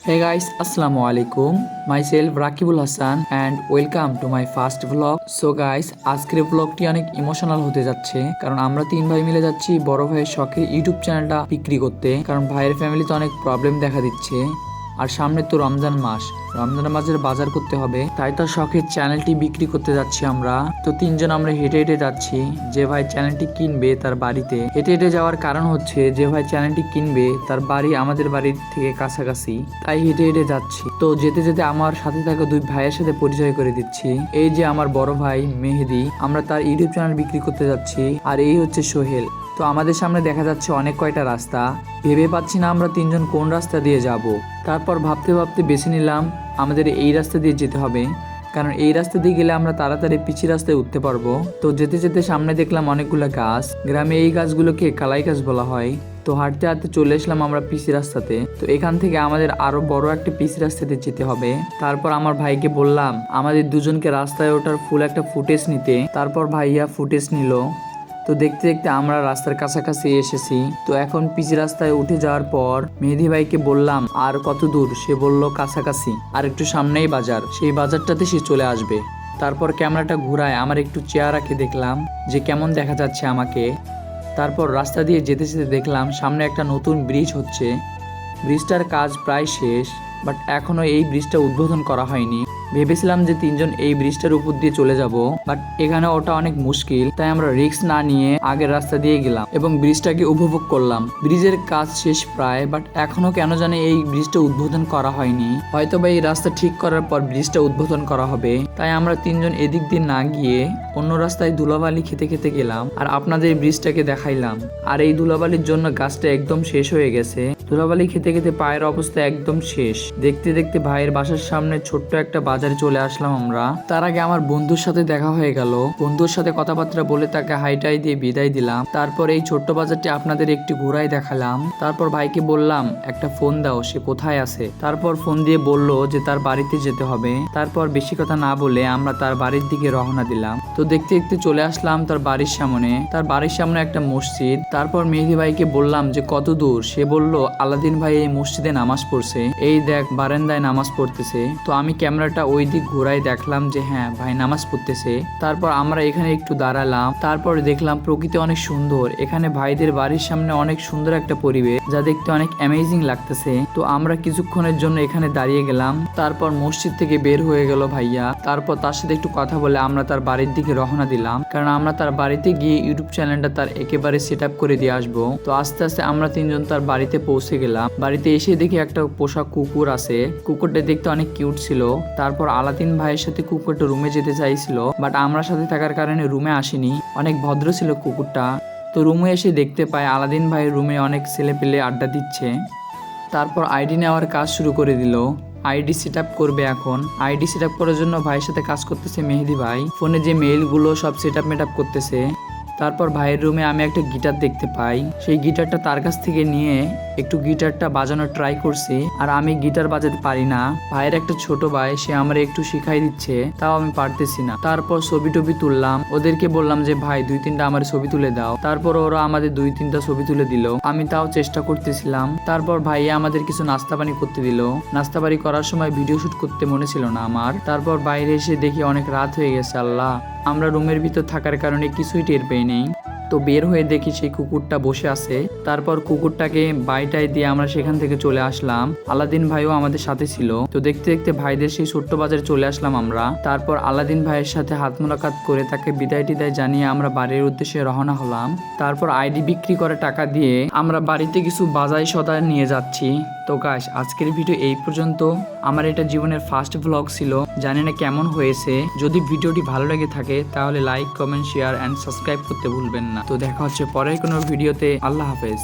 Hey guys, Assalamu alaikum. Myself Rakibul Hassan and welcome to my first vlog. So guys, আজকের ব্লগটি অনেক emotional হতে যাচ্ছে কারণ আমরা তিন ভাই মিলে যাচ্ছি বড় ভাইয়ের শখের ইউটিউব চ্যানেলটা বিক্রি করতে কারণ ভাইয়ের ফ্যামিলিতে অনেক প্রবলেম দেখা দিচ্ছে আর সামনে তো রমজান মাস। রমজান মাসের বাজার করতে হবে। তাই তার শখের চ্যানেলটি বিক্রি করতে যাচ্ছি আমরা। তো তিনজন আমরা হেঁটে হেঁটে যাচ্ছি। যে ভাই চ্যানেলটি কিনবে তার বাড়িতে। হেঁটে হেঁটে যাওয়ার কারণ হচ্ছে যে ভাই চ্যানেলটি কিনবে তার বাড়ি আমাদের বাড়ির থেকে কাছাকাছি। তাই হেঁটে হেঁটে যাচ্ছি। তো যেতে যেতে আমার সাথে থাকা দুই ভাইয়ের সাথে পরিচয় করে দিচ্ছি। এই যে আমার বড় ভাই মেহেদি, আমরা তার ইউটিউব চ্যানেল বিক্রি করতে যাচ্ছি। আর এই হচ্ছে সোহেল। তো আমাদের সামনে দেখা যাচ্ছে অনেক কয়টা রাস্তা। ভেবে পাচ্ছি না আমরা তিনজন কোন রাস্তা দিয়ে যাব। তারপর ভাবতে ভাবতে বেছে নিলাম, আমাদের এই রাস্তা দিয়ে যেতে হবে। কারণ এই রাস্তা দিয়ে গেলে আমরা তাড়াতাড়ি পিচি রাস্তায় উঠতে পারব। তো যেতে যেতে সামনে দেখলাম অনেকগুলো গাছ। গ্রামে এই গাছগুলোকে কালাই গাছ বলা হয়। তো হাঁটতে হাঁটতে চলে আসলাম আমরা পিসি রাস্তাতে। তো এখান থেকে আমাদের আরও বড় একটা পিসি রাস্তাতে যেতে হবে। তারপর আমার ভাইকে বললাম, আমাদের দুজনকে রাস্তায় ওঠার ফুল একটা ফুটেজ নিতে। তারপর ভাইয়া ফুটেজ নিল। তো দেখতে দেখতে আমরা রাস্তার কাছাকাছি এসেছি। তো এখন পিচি রাস্তায় উঠে যাওয়ার পর মেহেদি ভাইকে বললাম, আর কত দূর? সে বলল, কাছাকাছি। আর একটু সামনেই বাজার। সেই বাজারটাতে সে চলে আসবে। তারপর ক্যামেরাটা ঘুরায় আমার একটু চেয়ার রাখে দেখলাম, যে কেমন দেখা যাচ্ছে আমাকে। তারপর রাস্তা দিয়ে যেতে যেতে দেখলাম, সামনে একটা নতুন ব্রিজ হচ্ছে। ব্রিজটার কাজ প্রায় শেষ। বাট এখনও এই ব্রিজটা উদ্বোধন করা হয়নি। ভেবেছিলাম যে তিনজন এই ব্রিজটার উপর দিয়ে চলে যাব, বাট এখানে ওটা অনেক মুশকিল, তাই আমরা রিস্ক না নিয়ে আগের রাস্তা দিয়ে গেলাম এবং ব্রিজটাকে উপভোগ করলাম। ব্রিজের কাজ শেষ প্রায়, বাট এখনও কেন জানে এই ব্রিজটা উদ্বোধন করা হয়নি। হয়তো বা এই রাস্তা ঠিক করার পর ব্রিজটা উদ্বোধন করা হবে, তাই আমরা তিনজন এদিক দিয়ে না গিয়ে অন্য রাস্তায় ধুলাবালি খেতে খেতে গেলাম, আর আপনাদের ব্রিজটাকে দেখাইলাম। আর এই ধুলাবালির জন্য গাছটা একদম শেষ হয়ে গেছে। ধুলাবালি খেতে খেতে পায়ের অবস্থা একদম শেষ। দেখতে দেখতে ভাইয়ের বাসার সামনে ছোট্ট একটা বাজারে চলে আসলাম আমরা। তার আগে আমার বন্ধুর সাথে দেখা হয়ে গেল। বন্ধুর সাথে কথাবার্তা বলে তাকে হাইটাই দিয়ে বিদায় দিলাম। তারপর এই ছোট্ট বাজারটি আপনাদের একটি ঘোরাই দেখালাম। তারপর ভাইকে বললাম, একটা ফোন দাও, সে কোথায় আছে? তারপর ফোন দিয়ে বলল যে তার বাড়িতে যেতে হবে। তারপর বেশি কথা না বলে আমরা তার বাড়ির দিকে রওনা দিলাম। তো দেখতে দেখতে চলে আসলাম তার বাড়ির সামনে। তার বাড়ির সামনে একটা মসজিদ। তারপর মেহেদি ভাইকে বললাম যে, কত দূর? সে বলল আলাদিন ভাই এই মসজিদে নামাজ পড়ছে, এই দেখ বারান্দায় নামাজ পড়তেছে। তো আমি ক্যামেরাটা ওই দিক ঘুরাই দেখলাম যে হ্যাঁ ভাই নামাজ পড়তেছে। তারপর আমরা এখানে একটু দাঁড়ালাম, তারপর দেখলাম প্রকৃতি অনেক সুন্দর। এখানে ভাইদের বাড়ির সামনে অনেক সুন্দর একটা পরিবেশ, যা দেখতে অনেক অ্যামেজিং লাগতেছে। তো আমরা কিছুক্ষণের জন্য এখানে দাঁড়িয়ে গেলাম, তারপর মসজিদ থেকে বের হয়ে গেল ভাইয়া। তারপর তার সাথে একটু কথা বলে আমরা তার বাড়ির দিকে রওনা দিলাম, কারণ আমরা তার বাড়িতে গিয়ে ইউটিউব চ্যানেলটা তার একেবারে সেট করে দিয়ে আসব। তো আস্তে আস্তে আমরা তিনজন তার বাড়িতে পৌঁছে গেলাম। বাড়িতে এসে দেখি একটা পোষা কুকুর আছে। কুকুরটা দেখতে অনেক কিউট ছিল। তারপর আলাদিন ভাইয়ের সাথে কুকুরটা রুমে যেতে চাইছিল, বাট আমরা সাথে থাকার কারণে রুমে আসেনি। অনেক ভদ্র ছিল কুকুরটা। তো রুমে এসে দেখতে পাই আলাদিন ভাইয়ের রুমে অনেক ছেলে পেলে আড্ডা দিচ্ছে। তারপর আইডি নেওয়ার কাজ শুরু করে দিল। আইডি সেট করবে এখন। আইডি সেট করার জন্য ভাইয়ের সাথে কাজ করতেছে মেহেদি ভাই। ফোনে যে মেইলগুলো সব সেট আপ করতেছে। তারপর ভাইয়ের রুমে আমি একটা গিটার দেখতে পাই। সেই গিটারটা তার কাছ থেকে নিয়ে একটু গিটারটা বাজানোর ট্রাই করছি, আর আমি গিটার বাজাতে পারি না। ভাইয়ের একটা ছোট ভাই, সে আমার একটু শিখাই দিচ্ছে, তাও আমি পারতেছি না। তারপর ছবি টবি তুললাম, ওদেরকে বললাম যে, ভাই, দুই তিনটা আমার ছবি তুলে দাও। তারপর ওরা আমাদের দুই তিনটা ছবি তুলে দিল। আমি তাও চেষ্টা করতেছিলাম। তারপর ভাইয়া আমাদের কিছু নাস্তা পানি করতে দিল। নাস্তা পানি করার সময় ভিডিও শুট করতে মনে ছিল না আমার। তারপর বাইরে এসে দেখি অনেক রাত হয়ে গেছে, আল্লাহ। আমরা রুমের ভিতর থাকার কারণে কিছুই টের পেয়ে নেই। তো বের হয়ে দেখি সেই কুকুরটা বসে আছে। তারপর কুকুরটাকে বাইটাই দিয়ে আমরা সেখান থেকে চলে আসলাম। আলাদিন ভাইও আমাদের সাথে ছিল। তো দেখতে দেখতে ভাইদের সেই ছোট্ট বাজারে চলে আসলাম আমরা। তারপর আলাদিন ভাইয়ের সাথে হাত মোলাকাত করে তাকে বিদায় টিদায় জানিয়ে আমরা বাড়ির উদ্দেশ্যে রওনা হলাম। তারপর আইডি বিক্রি করে টাকা দিয়ে আমরা বাড়িতে কিছু বাজাই সদায় নিয়ে যাচ্ছি। তো গাছ আজকের ভিডিও এই পর্যন্ত। আমার এটা জীবনের ফার্স্ট ব্লগ ছিল। জানি না কেমন হয়েছে। যদি ভিডিওটি ভালো লেগে থাকে, তাহলে like comment share and subscribe করতে ভুলবেন না। তো দেখা হচ্ছে পরের কোনো ভিডিওতে। আল্লাহ হাফেজ।